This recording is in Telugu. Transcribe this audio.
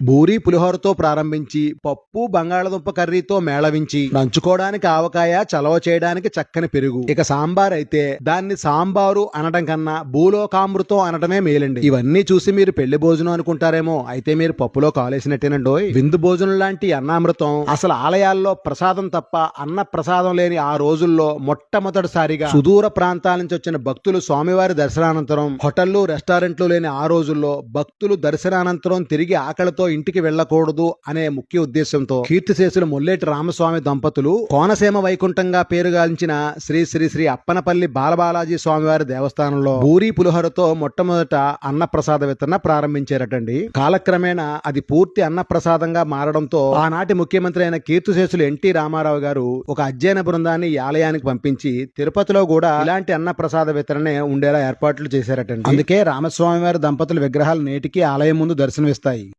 బూరి పులిహోరతో ప్రారంభించి పప్పు బంగాళదుంప కర్రీతో మేళవించి నంచుకోవడానికి ఆవకాయ చలవ చేయడానికి చక్కని పెరుగు. ఇక సాంబార్ అయితే దాన్ని సాంబారు అనడం కన్నా భూలోకామృతం అనడమే మేలండి. ఇవన్నీ చూసి మీరు పెళ్ళి భోజనం అనుకుంటారేమో. అయితే మీరు పప్పులో కాలేసినట్టేనండోయ్ విందు భోజనం లాంటి అన్నామృతం అసలు ఆలయాల్లో ప్రసాదం తప్ప అన్న ప్రసాదం లేని ఆ రోజుల్లో మొట్టమొదటిసారిగా సుదూర ప్రాంతాల నుంచి వచ్చిన భక్తులు స్వామివారి దర్శనానంతరం హోటళ్ళు రెస్టారెంట్లు లేని ఆ రోజుల్లో భక్తులు దర్శనానంతరం తిరిగి ఆకలితో ఇంటికి వెళ్ళకూడదు అనే ముఖ్య ఉద్దేశంతో కీర్తిశేషులు మొల్లేటి రామస్వామి దంపతులు కోనసీమ వైకుంఠంగా పేరుగాంచిన శ్రీ శ్రీ శ్రీ అప్పనపల్లి బాలబాలాజీ స్వామివారి దేవస్థానంలో పూరి పులిహోరతో మొట్టమొదట అన్నప్రసాద వితరణ ప్రారంభించారటండి. కాలక్రమేణా అది పూర్తి అన్నప్రసాదంగా మారడంతో ఆనాటి ముఖ్యమంత్రి అయిన కీర్తిశేషులు ఎన్టీ రామారావు గారు ఒక అధ్యయన బృందాన్ని ఆలయానికి పంపించి తిరుపతిలో కూడా ఇలాంటి అన్నప్రసాద వితరణ ఉండేలా ఏర్పాట్లు చేశారటండి. అందుకే రామస్వామి వారి దంపతుల విగ్రహాలు నేటికి ఆలయం ముందు దర్శనమిస్తాయి.